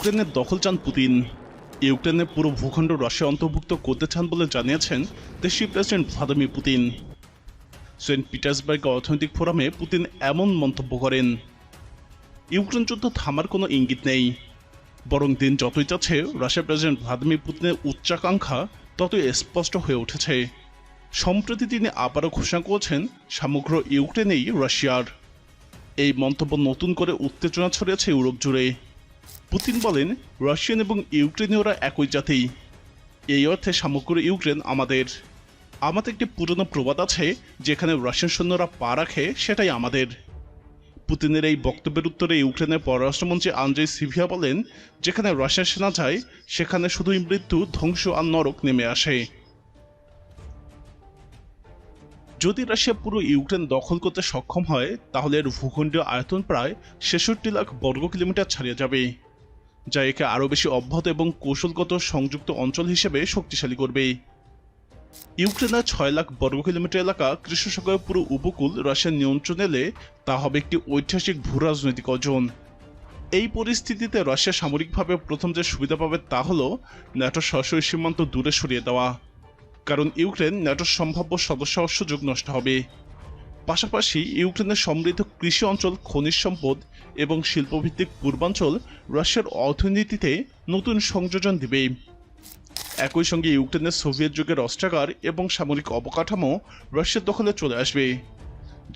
ইউক্রেনের দখল চান পুতিন। ইউক্রেনের পুরো ভূখণ্ড রাশিয়া অন্তর্ভুক্ত করতে চান বলে জানিয়েছেন দেশীয় president Vladimir Putin. Saint Petersburg অর্থনৈতিক ফোরামে পুতিন এমন মন্তব্য করেন, ইউক্রেন যুদ্ধ থামার কোনো ইঙ্গিত নেই। বরং দিন যতই যাচ্ছে, রাশিয়ার প্রেসিডেন্ট ভ্লাদিমির পুতিনের উচ্চাকাঙ্ক্ষা ততই স্পষ্ট হয়ে উঠেছে। সম্প্রতি তিনি আবারও ঘোষণা করেছেন সমগ্র ইউক্রেনেই রাশিয়ার। এই মন্তব্য নতুন করে উত্তেজনা ছড়িয়েছে ইউরোপ জুড়ে। পুতিন বলেন, রাশিয়ান এবং ইউক্রেনীয়রা একই জাতি। এই অর্থে সমগ্র ইউক্রেন আমাদের। আমাদের একটি পুরনো প্রবাদ আছে, যেখানে রাশিয়ান সৈন্যরা পা রাখে, সেটাই আমাদের। পুতিনের এই বক্তব্যের উত্তরে ইউক্রেনের পররাষ্ট্রমন্ত্রী আন্দ্রেই সিভিয়া বলেন, যেখানে রাশিয়ান সেনা যায়, সেখানে শুধুই মৃত্যু, ধ্বংস আর নরক নেমে আসে। যদি রাশিয়া পুরো ইউক্রেন দখল করতে সক্ষম হয়, তাহলে এর ভূখণ্ডীয় আয়তন প্রায় ছেষট্টি লাখ বর্গ কিলোমিটার ছাড়িয়ে যাবে। যা একে আরও বেশি অব্যাহত এবং কৌশলগত সংযুক্ত অঞ্চল হিসেবে শক্তিশালী করবে। ইউক্রেনের ছয় লাখ বর্গ কিলোমিটার এলাকা কৃষ্ণসাগরের পুরো উপকূল রাশিয়ার নিয়ন্ত্রণ এলে তা হবে একটি ঐতিহাসিক ভূরাজনৈতিক অর্জন। এই পরিস্থিতিতে রাশিয়া সামরিকভাবে প্রথম যে সুবিধা পাবে তা হল ন্যাটোর সরাসরি সীমান্ত দূরে সরিয়ে দেওয়া। কারণ ইউক্রেন ন্যাটোর সম্ভাব্য সদস্য সুযোগ নষ্ট হবে। পাশাপাশি ইউক্রেনের সমৃদ্ধ কৃষি অঞ্চল, খনিজ সম্পদ এবং শিল্পভিত্তিক পূর্বাঞ্চল রাশিয়ার অর্থনীতিতে নতুন সংযোজন দিবে। একই সঙ্গে ইউক্রেনের সোভিয়েত যুগের অস্ত্রাগার এবং সামরিক অবকাঠামো রাশিয়ার দখলে চলে আসবে,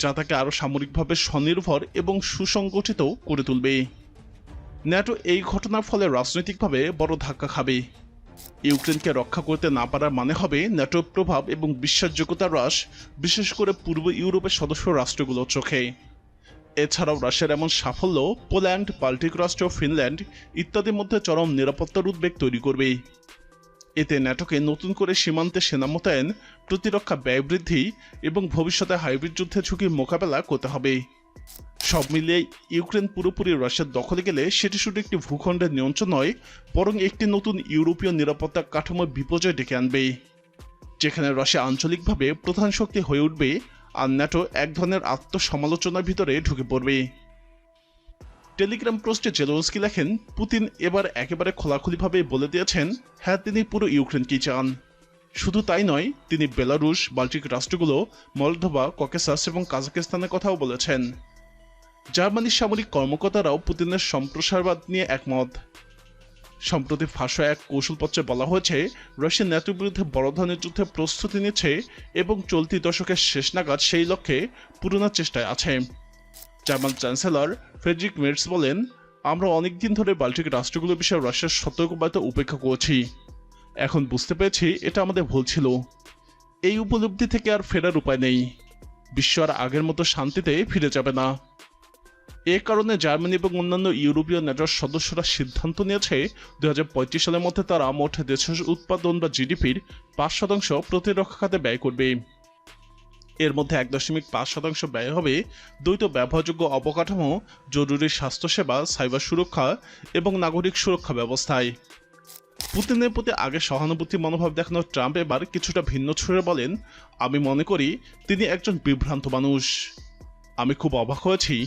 যা তাকে আরও সামরিকভাবে স্বনির্ভর এবং সুসংগঠিত করে তুলবে। ন্যাটো এই ঘটনার ফলে রাজনৈতিকভাবে বড় ধাক্কা খাবে। ইউক্রেনকে রক্ষা করতে না পারার মানে হবে ন্যাটোর প্রভাব এবং বিশ্বাসযোগ্যতা হ্রাস, বিশেষ করে পূর্ব ইউরোপের সদস্য রাষ্ট্রগুলোর চোখে। এছাড়াও রাশিয়ার এমন সাফল্য পোল্যান্ড, বাল্টিক রাষ্ট্র, ফিনল্যান্ড ইত্যাদির মধ্যে চরম নিরাপত্তার উদ্বেগ তৈরি করবে। এতে ন্যাটোকে নতুন করে সীমান্তে সেনা মোতায়েন, প্রতিরক্ষা ব্যয় বৃদ্ধি এবং ভবিষ্যতে হাইব্রিড যুদ্ধের ঝুঁকির মোকাবেলা করতে হবে। সব মিলিয়ে ইউক্রেন পুরোপুরি রাশিয়ার দখলে গেলে সেটি শুধু একটি ভূখণ্ডের নিয়ন্ত্রণ নয়, বরং একটি নতুন ইউরোপীয় নিরাপত্তা কাঠামোর বিপর্যয় ডেকে আনবে, যেখানে রাশিয়া আঞ্চলিকভাবে প্রধান শক্তি হয়ে উঠবে আর ন্যাটো এক ধরনের আত্মসমালোচনার ভিতরে ঢুকে পড়বে। টেলিগ্রাম পোস্টে জেলোস্কি লেখেন, পুতিন এবার একেবারে খোলাখুলিভাবে বলে দিয়েছেন হ্যাঁ তিনি পুরো ইউক্রেনকেই চান? শুধু তাই নয়, তিনি বেলারুশ, বাল্টিক রাষ্ট্রগুলো মলদোভা ককেসাস এবং কাজাকিস্তানের কথাও বলেছেন। জার্মানির সামরিক কর্মকর্তারাও পুতিনের সম্প্রসারবাদ নিয়ে একমত। সম্প্রতি ফাঁসো এক কৌশলপত্রে বলা হয়েছে রাশিয়া ন্যাটোর বিরুদ্ধে বড় ধরনের যুদ্ধে প্রস্তুতি নিচ্ছে এবং চলতি দশকের শেষ নাগাদ সেই লক্ষ্যে পূরণের চেষ্টায় আছে। জার্মান চ্যান্সেলর ফ্রেডরিক মেটস বলেন, আমরা অনেকদিন ধরে বাল্টিক রাষ্ট্রগুলোর বিষয়ে রাশিয়ার সতর্কবার্তা উপেক্ষা করছি। এখন বুঝতে পেরেছি এটা আমাদের ভুল ছিল। এই উপলব্ধি থেকে আর ফেরার উপায় নেই। বিশ্ব আর আগের মতো শান্তিতে ফিরে যাবে না। এ কারণে জার্মানি এবং অন্যান্য ইউরোপীয় ন্যাটোর সদস্যরা সিদ্ধান্ত নিয়েছে, দুই হাজার পঁয়ত্রিশ সালের মধ্যে তারা মোট দেশের উৎপাদন বা জিডিপির পাঁচ শতাংশ প্রতিরক্ষা খাতে ব্যয় করবে। এর মধ্যে এক দশমিক পাঁচ শতাংশ ব্যয় হবে দ্বৈত ব্যবহারযোগ্য অবকাঠামো, জরুরি স্বাস্থ্যসেবা, সাইবার সুরক্ষা এবং নাগরিক সুরক্ষা ব্যবস্থায়। পুতিনের প্রতি আগে সহানুভূতি মনোভাব দেখানো ট্রাম্প এবার কিছুটা ভিন্ন ছুঁড়ে বলেন, আমি মনে করি তিনি একজন বিভ্রান্ত মানুষ। আমি খুব অবাক হয়েছি।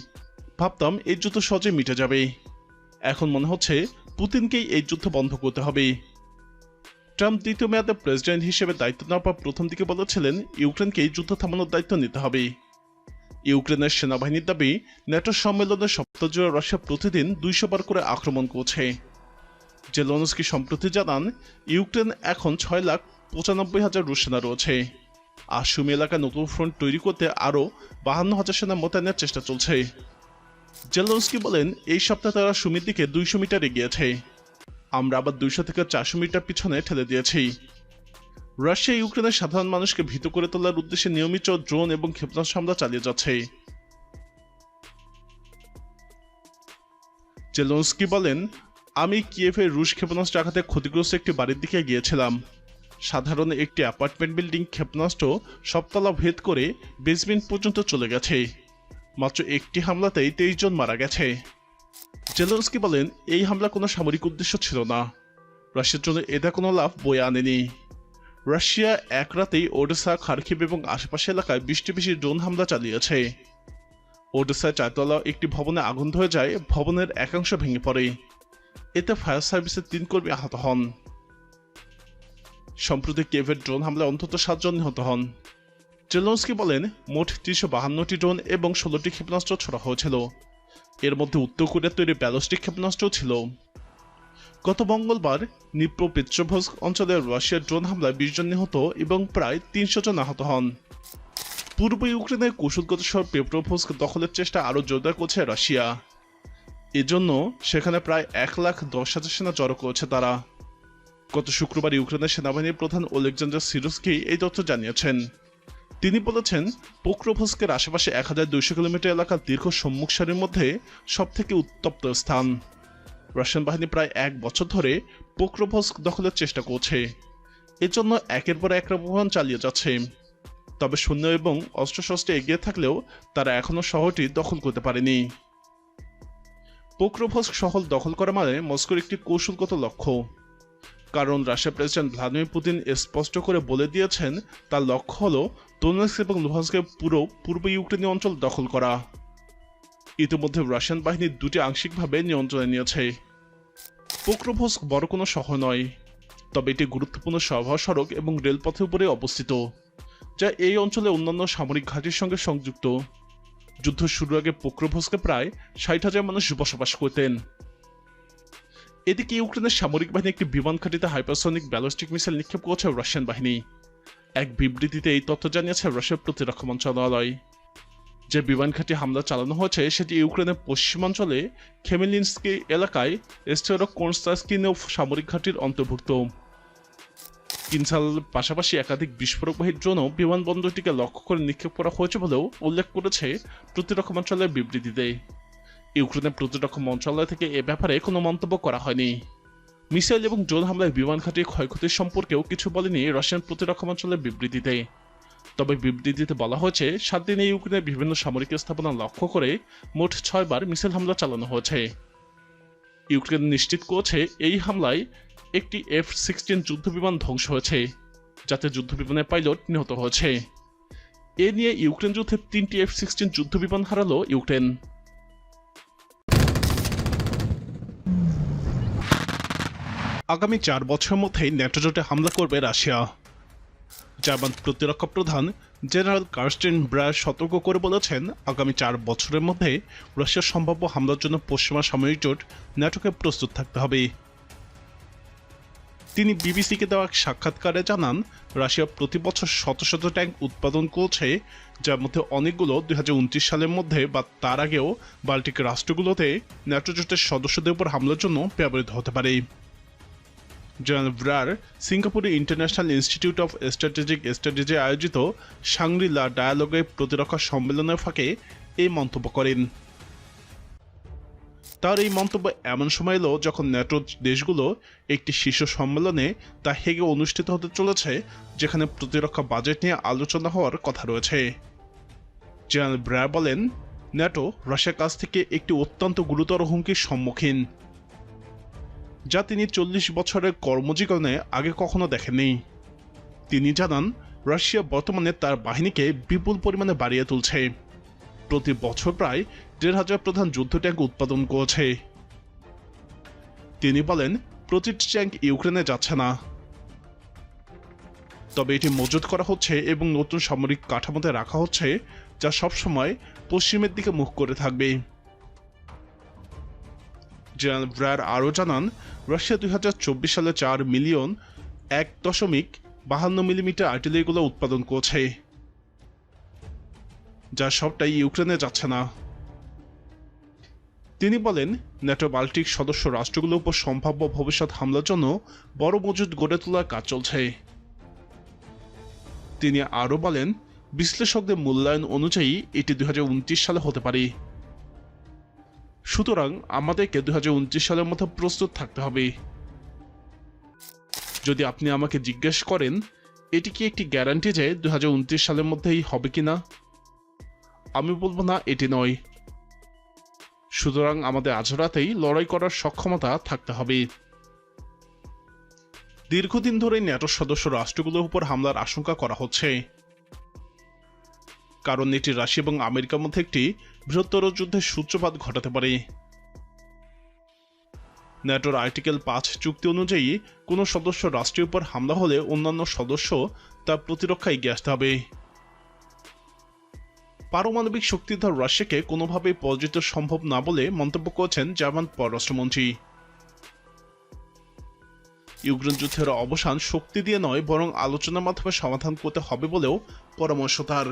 ভাবতাম এই যুদ্ধ সহজে মিটে যাবে এখন মনে হচ্ছে পুতিনকেই এই যুদ্ধ বন্ধ করতে হবে। ট্রাম্প দ্বিতীয় মেয়াদে প্রেসিডেন্ট হিসেবে দায়িত্ব নেওয়ার পর প্রথম দিকে বলেছিলেন ইউক্রেনকে যুদ্ধ থামানোর দায়িত্ব নিতে হবে। ইউক্রেনের সেনাবাহিনীর দাবি ন্যাটো সম্মেলনের সপ্তাহ জুড়ে রাশিয়া প্রতিদিন দুইশো বার করে আক্রমণ করছে। জেলনস্কি সম্প্রতি জানান, ইউক্রেন এখন ছয় লাখ পঁচানব্বই হাজার রুশ সেনা রয়েছে। আর সুমি এলাকায় নতুন ফ্রন্ট তৈরি করতে আরও বাহান্ন হাজার সেনা মোতায়েনের চেষ্টা চলছে। জেলনস্কি বলেন, এই সপ্তাহে তারা সুমির দিকে দুইশো মিটার এগিয়েছে। আমরা আবার দুইশো থেকে চারশো মিটার পিছনে ঠেলে দিয়েছি। রাশিয়া ইউক্রেনের সাধারণ মানুষকে ভীত করে তোলার উদ্দেশ্যে নিয়মিত ড্রোন এবং ক্ষেপণাস্ত্র হামলা চালিয়ে যাচ্ছে। জেলনস্কি বলেন, আমি কিয়েভের রুশ ক্ষেপণাস্ত্র আঘাতে ক্ষতিগ্রস্ত একটি বাড়ির দিকে গিয়েছিলাম। সাধারণ একটি অ্যাপার্টমেন্ট বিল্ডিং ক্ষেপণাস্ত্র সবতলা ভেদ করে বেসমেন্ট পর্যন্ত চলে গেছে। মাত্র একটি হামলাতেই তেইশ জন মারা গেছে। জেলেন্সকি বলেন, এই হামলা কোনো সামরিক উদ্দেশ্য ছিল না। রাশিয়ার জন্য এটা কোনো লাভ বয়ে আনেনি। রাশিয়া এক রাতেই ওডেসা খার্কিভ এবং আশেপাশে এলাকায় বৃষ্টি বেশি ড্রোন হামলা চালিয়েছে। ওডেসায় চারতলা একটি ভবনে আগুন ধরে যায়, ভবনের একাংশ ভেঙে পড়ে। এতে ফায়ার সার্ভিসের তিন কর্মী আহত হন। সম্প্রতি কেভের ড্রোন হামলায় অন্তত সাতজন নিহত হন। জেলনস্কি বলেন, মোট তিনশো বাহান্নটি ড্রোন এবং ষোলোটি ক্ষেপণাস্ত্র ছোড়া হয়েছিল। এর মধ্যে উত্তর কোরিয়ার তৈরি ব্যালিস্টিক ক্ষেপণাস্ত্রও ছিল। গত মঙ্গলবার নিপ্রো পেট্রোভস্ক অঞ্চলে রাশিয়ার ড্রোন হামলায় বিশ জন নিহত এবং প্রায় তিনশো জন আহত হন। পূর্ব ইউক্রেনের কৌশলগত শহর পেপ্রোভস্ক দখলের চেষ্টা আরও জোরদার করছে রাশিয়া। এজন্য সেখানে প্রায় এক লাখ দশ হাজার সেনা জড়ো করেছে তারা। গত শুক্রবার ইউক্রেনের সেনাবাহিনীর প্রধান ওলেকজান্ডার সিরুস্কি এই তথ্য জানিয়েছেন। তিনি বলেছেন পোক্রোভস্কের আশেপাশে এক হাজার দুইশো কিলোমিটার এলাকার দীর্ঘ সম্মুখ সারির মধ্যে সব থেকে উত্তপ্ত স্থান। রাশিয়ান বাহিনী প্রায় এক বছর ধরে পোক্রোভস্ক দখলের চেষ্টা করছে। এজন্য একের পর এক অভিযান চালিয়ে যাচ্ছে। তবে সৈন্য এবং অস্ত্রশস্ত্রে এগিয়ে থাকলেও তারা এখনও শহরটি দখল করতে পারেনি। পোক্রোভস্ক শহর দখল করা মানে মস্কোর একটি কৌশলগত লক্ষ্য। কারণ রাশিয়ার প্রেসিডেন্ট ভ্লাদিমির পুতিন স্পষ্ট করে বলে দিয়েছেন, তার লক্ষ্য হল দোনেস্ক এবং লুহান্সকের পুরো পূর্ব ইউক্রেনীয় অঞ্চল দখল করা। ইতিমধ্যে রাশিয়ান বাহিনী দুটি আংশিকভাবে নিয়ন্ত্রণে নিয়েছে। পোক্রোভস্ক বড় কোনো শহর নয়, তবে এটি গুরুত্বপূর্ণ সভা সড়ক এবং রেলপথের উপরে অবস্থিত, যা এই অঞ্চলে অন্যান্য সামরিক ঘাঁটির সঙ্গে সংযুক্ত। যুদ্ধ শুরুর আগে পোক্রোভস্কে প্রায় ষাট হাজার মানুষ বসবাস করতেন। এদিকে ইউক্রেনের সামরিক বাহিনী একটি বিমান ঘাঁটিতে হাইপারসনিক ব্যালিস্টিক মিসাইল নিক্ষেপ করেছে রাশিয়ান বাহিনী। এক বিবৃতিতে এই তথ্য জানিয়েছে রাশিয়ার প্রতিরক্ষা মন্ত্রণালয়। যে বিমান ঘাঁটি হামলা চালানো হয়েছে, সেটি ইউক্রেনের পশ্চিমাঞ্চলে খেমেলিনস্কি এলাকায় এস্টেরো কোনস্তাস্কিনেও সামরিক ঘাঁটির অন্তর্ভুক্ত। কিনসাল পাশাপাশি একাধিক বিস্ফোরকবাহী ড্রোনও বিমানবন্দরটিকে লক্ষ্য করে নিক্ষেপ করা হয়েছে বলেও উল্লেখ করেছে প্রতিরক্ষা মন্ত্রণালয়ের বিবৃতিতে। ইউক্রেনের প্রতিরক্ষা মন্ত্রণালয় থেকে এ ব্যাপারে কোনো মন্তব্য করা হয়নি। মিসাইল এবং ড্রোন হামলায় বিমান ঘাঁটির ক্ষয়ক্ষতি সম্পর্কেও কিছু বলেনি রাশিয়ান প্রতিরক্ষা মন্ত্রণালয়ের বিবৃতিতে। তবে বিবৃতিতে বলা হয়েছে, সাত দিনে ইউক্রেনের বিভিন্ন সামরিক স্থাপনা লক্ষ্য করে মোট ছয়বার মিসাইল হামলা চালানো হয়েছে। ইউক্রেন নিশ্চিত করেছে, এই হামলায় একটি এফ সিক্সটিন যুদ্ধবিমান ধ্বংস হয়েছে, যাতে যুদ্ধবিমানের পাইলট নিহত হয়েছে। এ নিয়ে ইউক্রেন যুদ্ধে তিনটি এফ সিক্সটিন যুদ্ধবিমান হারালো ইউক্রেন। আগামী চার বছরের মধ্যেই ন্যাটো জোটে হামলা করবে রাশিয়া। জার্মান প্রতিরক্ষা প্রধান জেনারেল কার্স্টেন ব্রায়ার সতর্ক করে বলেছেন, আগামী চার বছরের মধ্যে রাশিয়ার সম্ভাব্য হামলার জন্য পশ্চিমা সামরিক জোট ন্যাটোকে প্রস্তুত থাকতে হবে। তিনি বিবিসিকে দেওয়া এক সাক্ষাৎকারে জানান, রাশিয়া প্রতি বছর শত শত ট্যাঙ্ক উৎপাদন করছে, যার মধ্যে অনেকগুলো দুই হাজার উনত্রিশ সালের মধ্যে বা তার আগেও বাল্টিক রাষ্ট্রগুলোতে ন্যাটো জোটের সদস্যদের উপর হামলার জন্য ব্যবহৃত হতে পারে। ব্রার সিঙ্গাপুরে ইন্টারন্যাশনাল ইনস্টিটিউট অফ স্ট্র্যাটেজিক স্টাডিজে আয়োজিত সাংরিলা ডায়ালগে প্রতিরক্ষা সম্মেলনের ফাঁকে এই মন্তব্য করেন। তার এই মন্তব্য এমন সময় এলো যখন ন্যাটো দেশগুলো একটি শীর্ষ সম্মেলনে তা হেগে অনুষ্ঠিত হতে চলেছে, যেখানে প্রতিরক্ষা বাজেট নিয়ে আলোচনা হওয়ার কথা রয়েছে। জেনারেল ব্রার বলেন ন্যাটো রাশিয়ার কাছ থেকে একটি অত্যন্ত গুরুতর হুমকির সম্মুখীন। যা তিনি চল্লিশ বছরের কর্মজীবনে আগে কখনো দেখেননি। তিনি জানান, রাশিয়া বর্তমানে তার বাহিনীকে বিপুল পরিমাণে বাড়িয়ে তুলছে। প্রতি বছর প্রায় দেড় হাজার প্রধান যুদ্ধ ট্যাঙ্ক উৎপাদন করছে। তিনি বলেন, প্রতিটি ট্যাঙ্ক ইউক্রেনে যাচ্ছে না। তবে এটি মজুত করা হচ্ছে এবং নতুন সামরিক কাঠামোতে রাখা হচ্ছে, যা সবসময় পশ্চিমের দিকে মুখ করে থাকবে। জেনারেল ব্র্যাড আরও জানান, রাশিয়া দুই হাজার চব্বিশ সালে চার মিলিয়ন এক দশমিক বাহান্ন মিলিমিটার আর্টিলারিগুলো উৎপাদন করছে, যা সবটাই ইউক্রেনে যাচ্ছে না। তিনি বলেন, ন্যাটো বাল্টিক সদস্য রাষ্ট্রগুলোর উপর সম্ভাব্য ভবিষ্যৎ হামলার জন্য বড় মজুদ গড়ে তোলার কাজ চলছে। তিনি আরও বলেন, বিশ্লেষকদের মূল্যায়ন অনুযায়ী এটি দুই হাজার উনত্রিশ সালে হতে পারে। সুতরাং আমাদেরকে দুই হাজার উনত্রিশ সালের মধ্যে প্রস্তুত থাকতে হবে। যদি আপনি আমাকে জিজ্ঞেস করেন, এটি কি একটি গ্যারান্টি যে দুই হাজার উনত্রিশ সালের মধ্যেই হবে কিনা? আমি বলব না, এটি নয়। সুতরাং আমাদের আজ রাতেই লড়াই করার সক্ষমতা থাকতে হবে। দীর্ঘদিন ধরে ন্যাটোর সদস্য রাষ্ট্রগুলোর উপর হামলার আশঙ্কা করা হচ্ছে। কারণ এটি রাশিয়া এবং আমেরিকার মধ্যে একটি বৃহত্তর যুদ্ধের সূত্রপাত ঘটাতে পারে। ন্যাটোর আর্টিকেল পাঁচ চুক্তি অনুযায়ী, কোনো সদস্য রাষ্ট্রের উপর হামলা হলে অন্যান্য সদস্য তার প্রতিরক্ষা এগিয়ে আসতে হবে। পারমাণবিক শক্তিধর রাশিয়াকে কোনোভাবেই পরাজিত সম্ভব না বলে মন্তব্য করেছেন জার্মান পররাষ্ট্রমন্ত্রী। ইউক্রেন যুদ্ধের অবসান শক্তি দিয়ে নয়, বরং আলোচনার মাধ্যমে সমাধান করতে হবে বলেও পরামর্শ তার।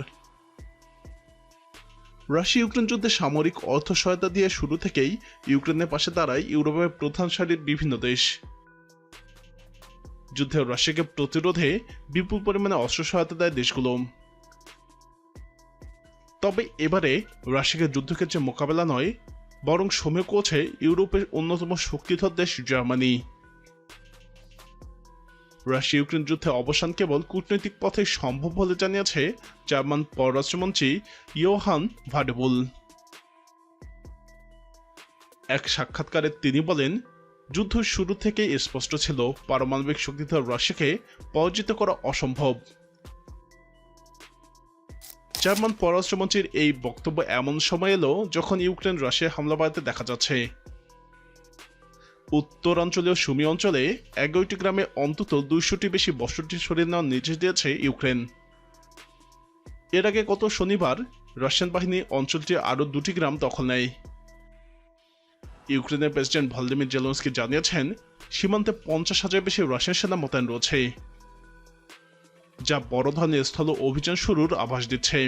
রাশিয়া ইউক্রেন যুদ্ধে সামরিক অর্থ সহায়তা দিয়ে শুরু থেকেই ইউক্রেনের পাশে দাঁড়ায় ইউরোপের প্রধান সারির বিভিন্ন দেশ। যুদ্ধে রাশিয়াকে প্রতিরোধে বিপুল পরিমাণে অস্ত্র সহায়তা দেয় দেশগুলো। তবে এবারে রাশিয়াকে যুদ্ধক্ষেত্রে মোকাবেলা নয়, বরং সময় কোছে ইউরোপের অন্যতম শক্তিধর দেশ জার্মানি। রাশিয়া ইউক্রেন যুদ্ধে অবসান কেবল কূটনৈতিক পথে সম্ভব বলে জানিয়েছে জার্মান পররাষ্ট্রমন্ত্রী ইয়োহান ভাডেবুল। এক সাক্ষাৎকারে তিনি বলেন, যুদ্ধ শুরু থেকে স্পষ্ট ছিল পারমাণবিক শক্তিধর রাশিয়াকে পরাজিত করা অসম্ভব। জার্মান পররাষ্ট্রমন্ত্রীর এই বক্তব্য এমন সময় এলো যখন ইউক্রেন রাশিয়া হামলা বাড়াতে দেখা যাচ্ছে। উত্তরাঞ্চলীয় সুমি অঞ্চলে এগারোটি গ্রামে অন্তত দুইশোটি বেশি বসতি সরিয়ে নেওয়ার নির্দেশ দিয়েছে ইউক্রেন। এর আগে গত শনিবার রাশিয়ান বাহিনী অঞ্চলটি আরও দুটি গ্রাম দখল নেয়। ইউক্রেনের প্রেসিডেন্ট ভলদিমির জেলন্সকি জানিয়েছেন, সীমান্তে পঞ্চাশ হাজার বেশি রাশিয়ান সেনা মোতায়েন রয়েছে, যা বড় ধরনের স্থল অভিযান শুরুর আভাস দিচ্ছে।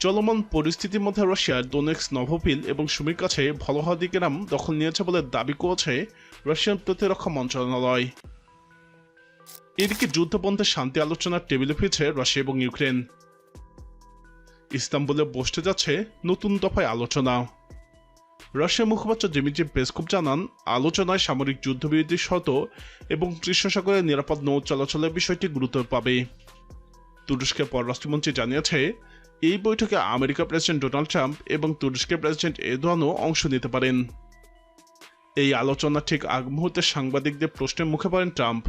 চলমান পরিস্থিতির মধ্যে রাশিয়ার ডোনেক্স, নভোপিল এবং সুমির কাছে ভলহাদি গ্রাম দখল নিয়েছে বলে দাবি করেছে রাশিয়ান প্রতিরক্ষা মন্ত্রণালয়। এদিকে যুদ্ধবন্ধে শান্তি আলোচনার টেবিলে ফিরছে রাশিয়া এবং ইউক্রেন। ইস্তাম্বুলে বসতে যাচ্ছে নতুন দফায় আলোচনা। রাশিয়ার মুখপাত্র দিমিত্রি পেসকোভ জানান, আলোচনায় সামরিক যুদ্ধবিরতির শর্ত এবং কৃষ্ণ সাগরের নিরাপদ নৌ চলাচলের বিষয়টি গুরুত্ব পাবে। তুরস্কের পররাষ্ট্রমন্ত্রী জানিয়েছে এই বৈঠকে আমেরিকা প্রেসিডেন্ট ডোনাল্ড ট্রাম্প এবং তুরস্কের প্রেসিডেন্ট এরদোয়ানও অংশ নিতে পারেন। এই আলোচনা ঠিক আগ মুহূর্তে সাংবাদিকদের প্রশ্নের মুখে পড়েন Trump.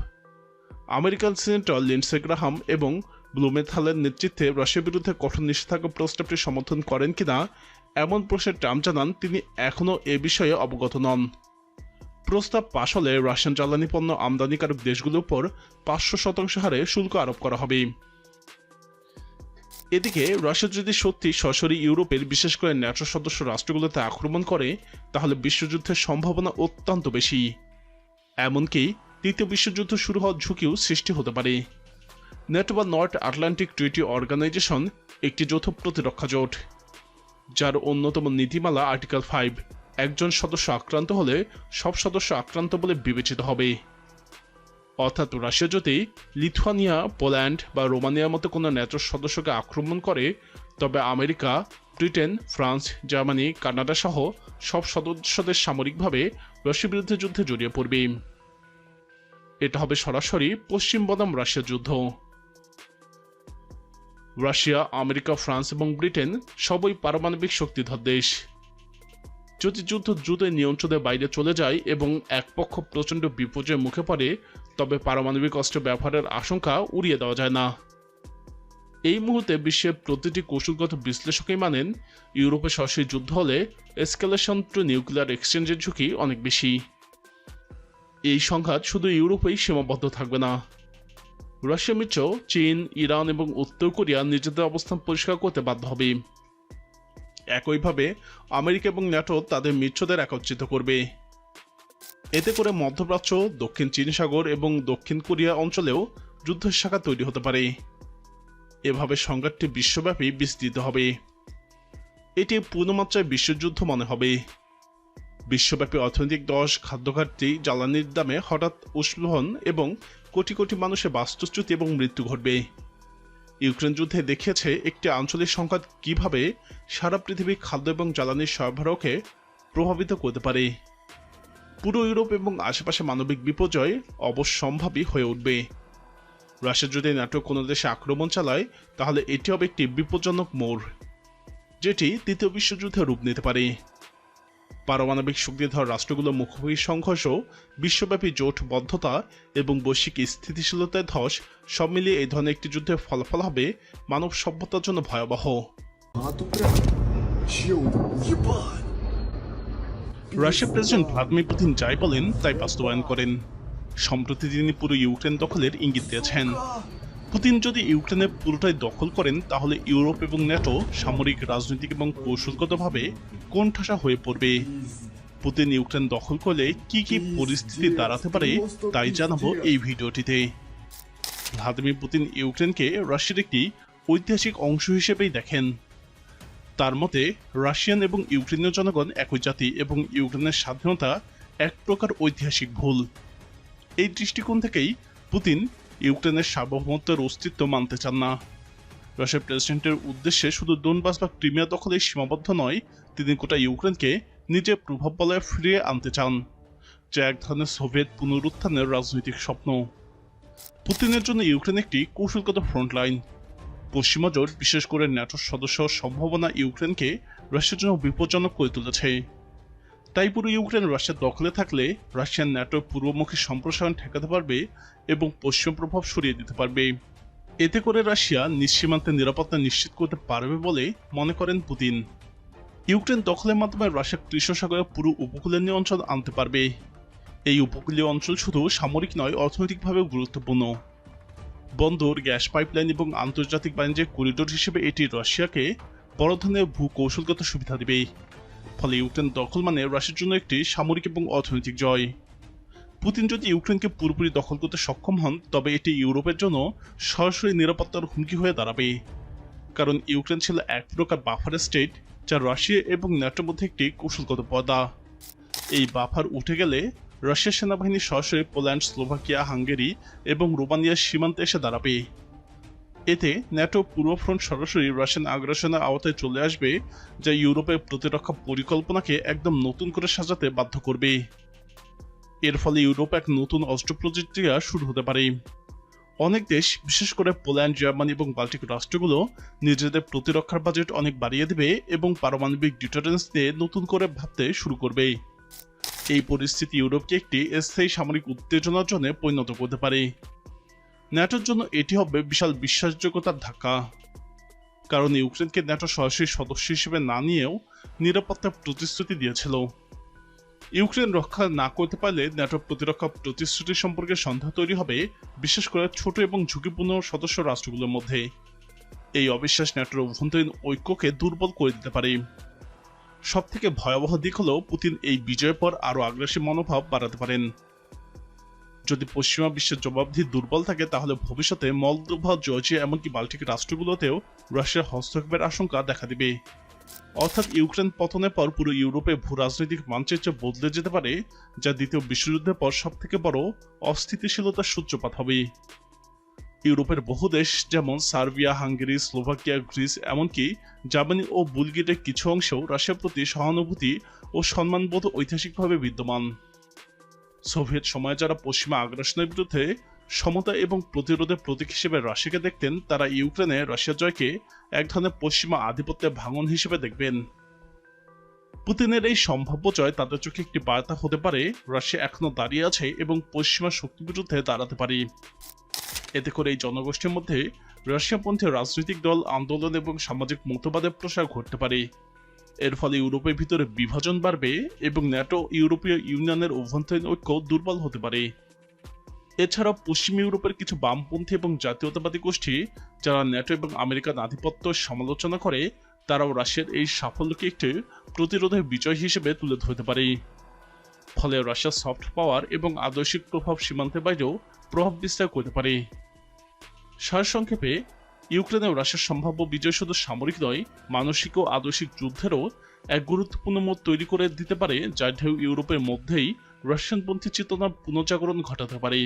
American senator Lindsey Graham এবং ব্লুমেথালের নেতৃত্বে রাশিয়ার বিরুদ্ধে কঠোর নিষেধাজ্ঞা প্রস্তাবটি সমর্থন করেন কিনা এমন প্রশ্নে ট্রাম্প জানান, তিনি এখনও এ বিষয়ে অবগত নন। প্রস্তাব পাশ হলে রাশিয়ান জ্বালানি পণ্য আমদানিকারক দেশগুলোর উপর পাঁচশো শতাংশ হারে শুল্ক আরোপ করা হবে। এদিকে রাশিয়া যদি সত্যি সরাসরি ইউরোপের, বিশেষ করে ন্যাটো সদস্য রাষ্ট্রগুলোতে আক্রমণ করে, তাহলে বিশ্বযুদ্ধের সম্ভাবনা অত্যন্ত বেশি। এমনকি তৃতীয় বিশ্বযুদ্ধ শুরু হওয়ার ঝুঁকিও সৃষ্টি হতে পারে। ন্যাটো বা নর্থ আটলান্টিক ট্রিটি অর্গানাইজেশন একটি যৌথ প্রতিরক্ষা জোট, যার অন্যতম নীতিমালা আর্টিকেল ফাইভ, একজন সদস্য আক্রান্ত হলে সব সদস্য আক্রান্ত বলে বিবেচিত হবে। অর্থাৎ রাশিয়া যদি লিথুয়ানিয়া, পোল্যান্ড বা রোমানিয়ার মতো কোনো ন্যাটো সদস্যকে আক্রমণ করে, তবে America, Britain, France, Germany, Canada সহ সব সদস্যদের সামরিকভাবে রাশিয়ার বিরুদ্ধে যুদ্ধে জড়িয়ে পড়বে। এটা হবে সরাসরি পশ্চিম বনাম রাশিয়া যুদ্ধ। রাশিয়া, আমেরিকা, ফ্রান্স এবং ব্রিটেন সবই পারমাণবিক শক্তিধর দেশ। যদি যুদ্ধ দ্রুত নিয়ন্ত্রণের বাইরে চলে যায় এবং এক পক্ষ প্রচণ্ড বিপর্যয়ের মুখে পড়ে, তবে পারমাণবিক অস্ত্র ব্যবহারের আশঙ্কা উড়িয়ে দেওয়া যায় না। এই মুহূর্তে বিশ্বের প্রতিটি কৌশলগত বিশ্লেষকই মানেন, ইউরোপে সরাসরি যুদ্ধ হলে এসকালেশন টু নিউক্লিয়ার এক্সচেঞ্জের ঝুঁকি অনেক বেশি। এই সংঘাত শুধু ইউরোপেই সীমাবদ্ধ থাকবে না। রাশিয়া মিত্র, চীন, ইরান এবং উত্তর কোরিয়া নিজেদের অবস্থান পরিষ্কার করতে বাধ্য হবে। একইভাবে আমেরিকা এবং ন্যাটো তাদের মিত্রদের একত্রিত করবে। এতে করে মধ্যপ্রাচ্য, দক্ষিণ চীন সাগর এবং দক্ষিণ কোরিয়া অঞ্চলেও যুদ্ধের শাখা তৈরি হতে পারে। এভাবে সংঘাতটি বিশ্বব্যাপী বিস্তৃত হবে। এটি পূর্ণমাত্রায় বিশ্বযুদ্ধ মনে হবে। বিশ্বব্যাপী অর্থনৈতিক দশ, খাদ্যঘাটতি, জ্বালানির দামে হঠাৎ উষ্লহন এবং কোটি কোটি মানুষের বাস্তুচ্যুতি এবং মৃত্যু ঘটবে। ইউক্রেন যুদ্ধে দেখিয়েছে একটি আঞ্চলিক সংঘাত কীভাবে সারা পৃথিবী খাদ্য এবং জ্বালানির সরবরাহকে প্রভাবিত করতে পারে। পুরো ইউরোপ এবং আশেপাশে মানবিক বিপর্যয় অবশ্যম্ভাবী হয়ে উঠবে। রাশিয়া যদি ন্যাটো কোনো দেশে আক্রমণ চালায়, তাহলে এটি হবে একটি বিপজ্জনক মোড়, যেটি তৃতীয় বিশ্বযুদ্ধে রূপ নিতে পারে। পারমাণবিক শক্তিধর রাষ্ট্রগুলোর মুখোমুখি সংঘর্ষ বিশ্বব্যাপী জোটবদ্ধতা এবং বৈশ্বিক স্থিতিশীলতায় ধস সব মিলিয়ে এই ধরনের একটি যুদ্ধের ফলাফল হবে মানব সভ্যতার জন্য ভয়াবহ। রাশিয়ার প্রেসিডেন্ট ভ্লাদিমির পুতিন যাই বলেন, তাই বাস্তবায়ন করেন। সম্প্রতি তিনি পুরো ইউক্রেন দখলের ইঙ্গিত দিয়েছেন। পুতিন যদি ইউক্রেনে পুরোটাই দখল করেন, তাহলে ইউরোপ এবং ন্যাটো সামরিক, রাজনৈতিক এবং কৌশলগতভাবে কোণঠাসা হয়ে পড়বে। পুতিন ইউক্রেন দখল করলে কি কি পরিস্থিতি দাঁড়াতে পারে, তাই জানাব এই ভিডিওটিতে। ভ্লাদিমির পুতিন ইউক্রেনকে রাশিয়ার একটি ঐতিহাসিক অংশ হিসেবেই দেখেন। তার মতে, রাশিয়ান এবং ইউক্রেনীয় জনগণ একই জাতি এবং ইউক্রেনের স্বাধীনতা এক প্রকার ঐতিহাসিক ভুল। এই দৃষ্টিকোণ থেকেই পুতিন ইউক্রেনের সার্বভৌমত্বের অস্তিত্ব মানতে চান না। রাশিয়ার প্রেসিডেন্টের উদ্দেশ্যে শুধু ডোনবাস বা ক্রিমিয়া দখলে সীমাবদ্ধ নয়, তিনি গোটা ইউক্রেনকে নিজের প্রভাব বলয়ে ফিরিয়ে আনতে চান। যা এক ধরনের সোভিয়েত পুনরুত্থানের রাজনৈতিক স্বপ্ন। পুতিনের জন্য ইউক্রেন একটি কৌশলগত ফ্রন্টলাইন পশ্চিমা জোট বিশেষ করে ন্যাটোর সদস্য সম্ভাবনা ইউক্রেনকে রাশিয়ার জন্য বিপজ্জনক করে তুলেছে। তাই পুরো ইউক্রেন রাশিয়ার দখলে থাকলে রাশিয়ান ন্যাটোর পূর্বমুখী সম্প্রসারণ ঠেকাতে পারবে এবং পশ্চিম প্রভাব সরিয়ে দিতে পারবে। এতে করে রাশিয়া নিঃসীমান্তের নিরাপত্তা নিশ্চিত করতে পারবে বলে মনে করেন পুতিন। ইউক্রেন দখলের মাধ্যমে রাশিয়া কৃষ্ণ সাগরের পুরো উপকূলীয় অঞ্চল আনতে পারবে। এই উপকূলীয় অঞ্চল শুধু সামরিক নয়, অর্থনৈতিকভাবেও গুরুত্বপূর্ণ। বন্দর, গ্যাস পাইপলাইন এবং আন্তর্জাতিক বাণিজ্যের করিডোর হিসেবে এটি রাশিয়াকে বড় ধরনের ভূ কৌশলগত সুবিধা দেবে। ফলে ইউক্রেন দখল মানে রাশিয়ার জন্য একটি সামরিক এবং অর্থনৈতিক জয়। পুতিন যদি ইউক্রেনকে পুরোপুরি দখল করতে সক্ষম হন, তবে এটি ইউরোপের জন্য সরাসরি নিরাপত্তার হুমকি হয়ে দাঁড়াবে। কারণ ইউক্রেন ছিল এক প্রকার বাফার স্টেট, যা রাশিয়া এবং ন্যাটোর মধ্যে একটি কৌশলগত পদা এই বাফার উঠে গেলে রাশিয়ার সেনাবাহিনী সরাসরি পোল্যান্ড, স্লোভাকিয়া, হাঙ্গেরি এবং রোমানিয়ার সীমান্তে এসে দাঁড়াবে। এতে ন্যাটো পূর্ব ফ্রন্ট সরাসরি রাশিয়ান আগ্রাসনের আওতায় চলে আসবে, যা ইউরোপের প্রতিরক্ষা পরিকল্পনাকে একদম নতুন করে সাজাতে বাধ্য করবে। এর ফলে ইউরোপ এক নতুন অস্ত্র প্রযুক্তিয়া শুরু হতে পারে। অনেক দেশ, বিশেষ করে পোল্যান্ড, জার্মানি এবং বাল্টিক রাষ্ট্রগুলো, নিজেদের প্রতিরক্ষার বাজেট অনেক বাড়িয়ে দেবে এবং পারমাণবিক ডিটারেন্স নিয়ে নতুন করে ভাবতে শুরু করবে। এই পরিস্থিতি ইউরোপকে একটি স্থায়ী সামরিক উত্তেজনার জন্য পরিণত করতে পারে। ন্যাটোর জন্য এটি হবে বিশাল বিশ্বাসযোগ্যতার ধাক্কা। কারণ ইউক্রেনকে ন্যাটো সরাসরি সদস্য হিসেবে না নিয়েও নিরাপত্তার প্রতিশ্রুতি দিয়েছিল। ইউক্রেন রক্ষা না করতে পারলে ন্যাটো প্রতিরক্ষা প্রতিশ্রুতি সম্পর্কে সন্দেহ তৈরি হবে, বিশেষ করে ছোট এবং ঝুঁকিপূর্ণ সদস্য রাষ্ট্রগুলোর মধ্যে। এই অবিশ্বাস ন্যাটোর অভ্যন্তরীণ ঐক্যকে দুর্বল করে দিতে পারে। সব থেকে ভয়াবহ দিক হল, পুতিন এই বিজয়ের পর আরও আগ্রাসী মনোভাব বাড়াতে পারেন। যদি পশ্চিমা বিশ্বের জবাবদিহি দুর্বল থাকে, তাহলে ভবিষ্যতে মলদোভা, জর্জিয়া, এমনকি বাল্টিক রাষ্ট্রগুলোতেও রাশিয়ার হস্তক্ষেপের আশঙ্কা দেখা দিবে। অর্থাৎ ইউক্রেন পতনের পর পুরো ইউরোপে ভূ রাজনৈতিক মানচিত্র বদলে যেতে পারে, যা দ্বিতীয় বিশ্বযুদ্ধের পর সব থেকে বড় অস্থিতিশীলতার সূত্রপাত হবে। ইউরোপের বহু দেশ, যেমন সার্বিয়া, হাঙ্গেরি, স্লোভাকিয়া, গ্রিস, এমনকি জার্মানি ও বুলগেরিয়ার কিছু অংশেও রাশিয়ার প্রতি সহানুভূতি ও সম্মানবোধ ঐতিহাসিকভাবে বিদ্যমান। সোভিয়েত সময়ে যারা পশ্চিমা আগ্রাসনের বিরুদ্ধে সমতা এবং প্রতিরোধের প্রতীক হিসেবে রাশিয়াকে দেখতেন, তারা ইউক্রেনে রাশিয়া জয়কে এক ধরনের পশ্চিমা আধিপত্যের ভাঙন হিসেবে দেখবেন। পুতিনের এই সম্ভাব্য জয় তাদের চোখে একটি বার্তা হতে পারে, রাশিয়া এখনও দাঁড়িয়ে আছে এবং পশ্চিমা শক্তির বিরুদ্ধে দাঁড়াতে পারে। এতে করে এই জনগোষ্ঠীর মধ্যে রাশিয়াপন্থী রাজনৈতিক দল, আন্দোলন এবং সামাজিক মতবাদের প্রসার ঘটতে পারে। এর ফলে ইউরোপের ভিতরে বিভাজন বাড়বে এবং ন্যাটো ইউরোপীয় ইউনিয়নের অভ্যন্তরীণ ঐক্য দুর্বল হতে পারে। এছাড়াও পশ্চিম ইউরোপের কিছু বামপন্থী এবং জাতীয়তাবাদী গোষ্ঠী, যারা ন্যাটো এবং আমেরিকান আধিপত্য সমালোচনা করে, তারাও রাশিয়ার এই সাফল্যকে একটি প্রতিরোধের বিজয় হিসেবে তুলে ধরতে পারে। ফলে রাশিয়ার সফট পাওয়ার এবং আদর্শিক প্রভাব সীমান্তের বাইরেও প্রভাব বিস্তার করতে পারে। সারসংক্ষেপে ইউক্রেনে রাশিয়ার সম্ভাব্য বিজয় শুধু সামরিক নয়, মানসিক ও আদর্শিক যুদ্ধেরও এক গুরুত্বপূর্ণ মোড় তৈরি করে দিতে পারে যার ঢেউ ইউরোপের মধ্যেই রাশিয়ানপন্থী চেতনার পুনর্জাগরণ ঘটাতে পারে।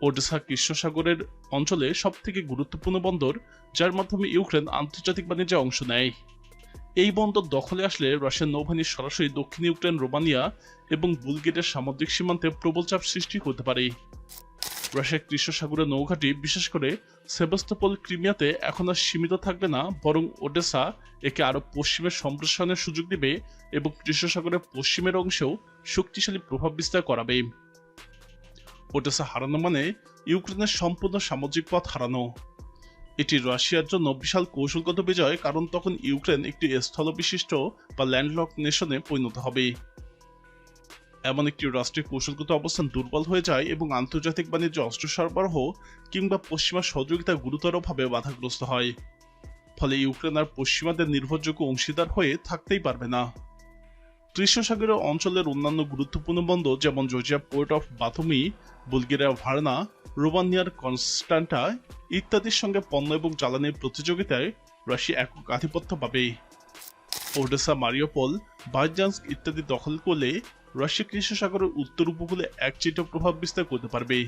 ওডেসা কৃষ্ণ সাগরের অঞ্চলে সব থেকে গুরুত্বপূর্ণ বন্দর, যার মাধ্যমে ইউক্রেন আন্তর্জাতিক বাণিজ্যে অংশ নেয়। এই বন্দর দখলে আসলে রাশিয়ান নৌবাহিনী সরাসরি দক্ষিণ ইউক্রেন, রোমানিয়া এবং বুলগেরিয়ার সামুদ্রিক সীমান্তে প্রবল চাপ সৃষ্টি করতে পারে। রাশিয়ার কৃষ্ণ সাগরের নৌঘাটি, বিশেষ করে সেবাস্তোপল ক্রিমিয়াতে এখন আর সীমিত থাকবে না, বরং ওডেসা একে আরও পশ্চিমের সম্প্রসারণের সুযোগ দেবে এবং কৃষ্ণ সাগরের পশ্চিমের অংশেও শক্তিশালী প্রভাব বিস্তার করাবে। ওডেসা হারানো মানে ইউক্রেনের সম্পূর্ণ সামাজিক পথ হারানো। এটি রাশিয়ার জন্য বিশাল কৌশলগত বিজয়, কারণ তখন ইউক্রেন একটি স্থলবিশিষ্ট বা ল্যান্ডলক নেশনে পরিণত হবে। এমন একটি রাষ্ট্রের কৌশলগত অবস্থান দুর্বল হয়ে যায় এবং আন্তর্জাতিক বাণিজ্য অস্ত্র সরবরাহ কিংবা পশ্চিমা সহযোগিতা গুরুতরভাবে বাধাগ্রস্ত হয়। ফলে ইউক্রেন আর পশ্চিমাদের নির্ভরযোগ্য অংশীদার হয়ে থাকতেই পারবে না। কৃষ্ণ অঞ্চলের অন্যান্য গুরুত্বপূর্ণ বন্দর যেমন Georgia port of Batumi, Bulgaria Varna, রোমানিয়ার Constanta ইত্যাদির সঙ্গে পণ্য এবং জ্বালানির প্রতিযোগিতায় রাশিয়া একক আধিপত্য পাবে। ওডেসা, মারিওপল, বাইজান্স ইত্যাদি দখল করলে রাশিয়া কৃষ্ণ সাগরের উত্তর উপকূলে একচিট প্রভাব বিস্তার করতে পারবে,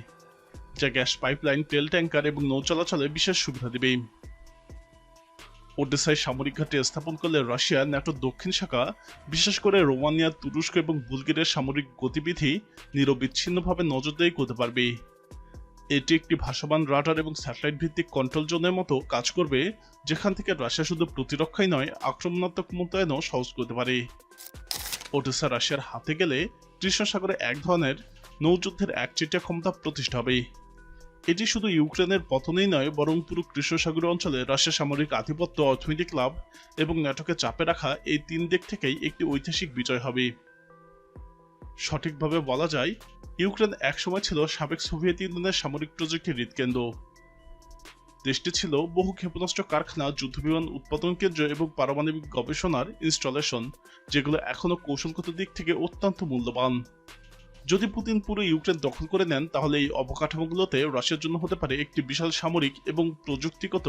যা গ্যাস পাইপলাইন, তেল ট্যাঙ্কার এবং নৌ চলাচলে বিশেষ সুবিধা দেবে। ওডেসায় সামরিক ঘাটে স্থাপন করলে রাশিয়া ন্যাটো দক্ষিণ শাখা, বিশেষ করে রোমানিয়া, তুরস্ক এবং বুলগেরিয়ার সামরিক গতিবিধি নিরবিচ্ছিন্নভাবে নজরদারি করতে পারবে। এটি একটি ভাসমান রাডার এবং স্যাটেলাইট ভিত্তিক কন্ট্রোল জোনের মতো কাজ করবে, যেখান থেকে রাশিয়া শুধু প্রতিরক্ষাই নয়, আক্রমণাত্মক মোতায়েনও সহজ করতে পারে। ওডেসা রাশিয়ার হাতে গেলে কৃষ্ণ সাগরে এক ধরনের নৌযুদ্ধের একচেটিয়া ক্ষমতা প্রতিষ্ঠা হবে। এটি শুধু ইউক্রেনের পতনেই নয়, বরং পুরো কৃষ্ণ সাগরীয় অঞ্চলে রাশিয়া সামরিক আধিপত্য, অর্থনৈতিক লাভ এবং ন্যাটোকে চাপে রাখা এই তিন দিক থেকেই একটি ঐতিহাসিক বিজয় হবে। সঠিকভাবে বলা যায়, ইউক্রেন একসময় ছিল সাবেক সোভিয়েত ইউনিয়নের সামরিক প্রযুক্তির হৃদকেন্দ্র দেশটি ছিল বহু ক্ষেপণাস্ত্র কারখানা, যুদ্ধবিমান উৎপাদন কেন্দ্র এবং পারমাণবিক গবেষণার ইনস্টলেশন, যেগুলো এখনও কৌশলগত দিক থেকে অত্যন্ত মূল্যবান। যদি পুতিন পুরো ইউক্রেন দখল করে নেন, তাহলে এই অবকাঠামোগুলোতে রাশিয়ার জন্য হতে পারে একটি বিশাল সামরিক এবং প্রযুক্তিগত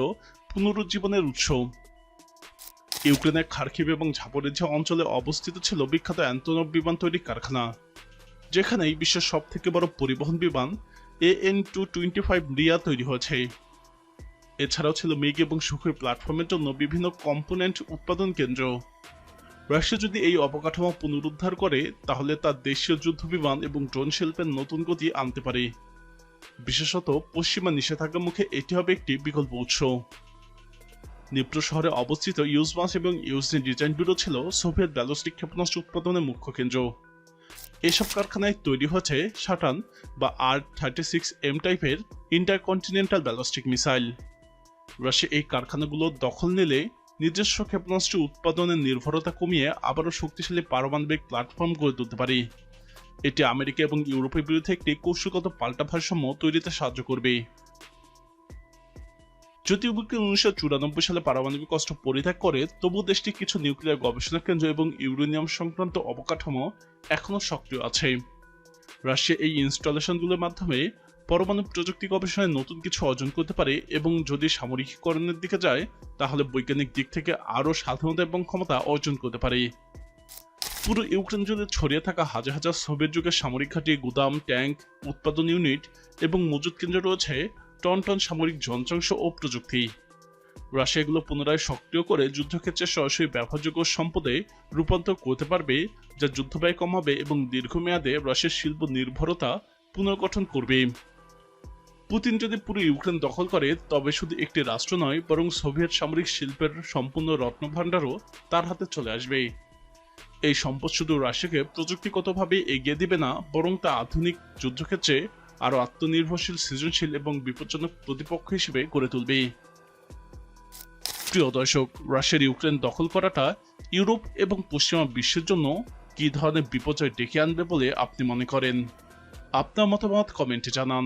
পুনরুজ্জীবনের উৎস। ইউক্রেনের খার্কিভ এবং ঝাপরেঝা অঞ্চলে অবস্থিত ছিল বিখ্যাত অ্যান্টোনভ বিমান তৈরির কারখানা, যেখানেই বিশ্বের সব থেকে বড় পরিবহন বিমান A N two twenty five Riya তৈরি হয়েছে। এছাড়াও ছিল মেঘ এবং সুখের প্ল্যাটফর্মের জন্য বিভিন্ন কম্পোনেন্ট উৎপাদন কেন্দ্র। রাশিয়া যদি এই অবকাঠামো পুনরুদ্ধার করে, তাহলে তার দেশীয় যুদ্ধবিমান এবং ড্রোন শিল্পের নতুন গতি আনতে পারে। বিশেষত পশ্চিমা নিষেধাজ্ঞার মুখে এটি হবে একটি বিকল্প উৎস। নিপ্রো শহরে অবস্থিত ইউজমাস এবং ইউজনি ডিজাইন ব্যুরো ছিল সোভিয়েত ব্যালিস্টিক ক্ষেপণাস্ত্র উৎপাদনের মুখ্য কেন্দ্র। এসব কারখানায় তৈরি হয়েছে সাটান বা আর থার্টি সিক্স এম টাইপের ইন্টারকন্টিনেন্টাল ব্যালিস্টিক মিসাইল রাশিয়া এই কারখানাগুলো দখল নিলে নিজস্ব ক্ষেপণাস্ত্র উৎপাদনের নির্ভরতা কমিয়ে আবারও শক্তিশালী পারমাণবিক প্ল্যাটফর্ম গড়ে তুলতে পারে। এটি আমেরিকা এবং ইউরোপের বিরুদ্ধে একটি কৌশলগত পাল্টা ভারসাম্য তৈরিতে সাহায্য করবে। যদিও বিজ্ঞান উনিশশো চুরানব্বই সালে পারমাণবিক অস্ত্র পরিত্যাগ করে তবু দেশটি কিছু নিউক্লিয়ার গবেষণা কেন্দ্র এবং ইউরেনিয়াম সংক্রান্ত অবকাঠামো এখনও সক্রিয় আছে। রাশিয়া এই ইনস্টলেশনগুলোর মাধ্যমে পরমাণু প্রযুক্তি গবেষণায় নতুন কিছু অর্জন করতে পারে এবং যদি সামরিকীকরণের দিকে যায়, তাহলে বৈজ্ঞানিক দিক থেকে আরও স্বাধীনতা এবং ক্ষমতা অর্জন করতে পারে। পুরো ইউক্রেন জুড়ে ছড়িয়ে থাকা হাজার হাজার সোভিয়েত যুগের সামরিক ঘাঁটি, গুদাম, ট্যাঙ্ক, উৎপাদন ইউনিট এবং মজুদ কেন্দ্র রয়েছে টন টন সামরিক যন্ত্রাংশ ও প্রযুক্তি। রাশিয়া এগুলো পুনরায় সক্রিয় করে যুদ্ধক্ষেত্রে সরাসরি ব্যবহারযোগ্য সম্পদে রূপান্তর করতে পারবে, যা যুদ্ধব্যয় কমাবে এবং দীর্ঘমেয়াদে রাশিয়ার শিল্প নির্ভরতা পুনর্গঠন করবে। পুতিন যদি পুরো ইউক্রেন দখল করে, তবে শুধু একটি রাষ্ট্র নয়, বরং সোভিয়েত সামরিক শিল্পের সম্পূর্ণ রত্নভাণ্ডারও তার হাতে চলে আসবে। এই সম্পদ শুধু রাশিয়াকে প্রযুক্তিগতভাবে এগিয়ে দিবে না, বরং তা আধুনিক যুদ্ধক্ষেত্রে আরও আত্মনির্ভরশীল, সৃজনশীল এবং বিপজ্জনক প্রতিপক্ষ হিসেবে গড়ে তুলবে। প্রিয় দর্শক, রাশিয়ার ইউক্রেন দখল করাটা ইউরোপ এবং পশ্চিমা বিশ্বের জন্য কী ধরনের বিপর্যয় ডেকে আনবে বলে আপনি মনে করেন? আপনার মতামত কমেন্টে জানান।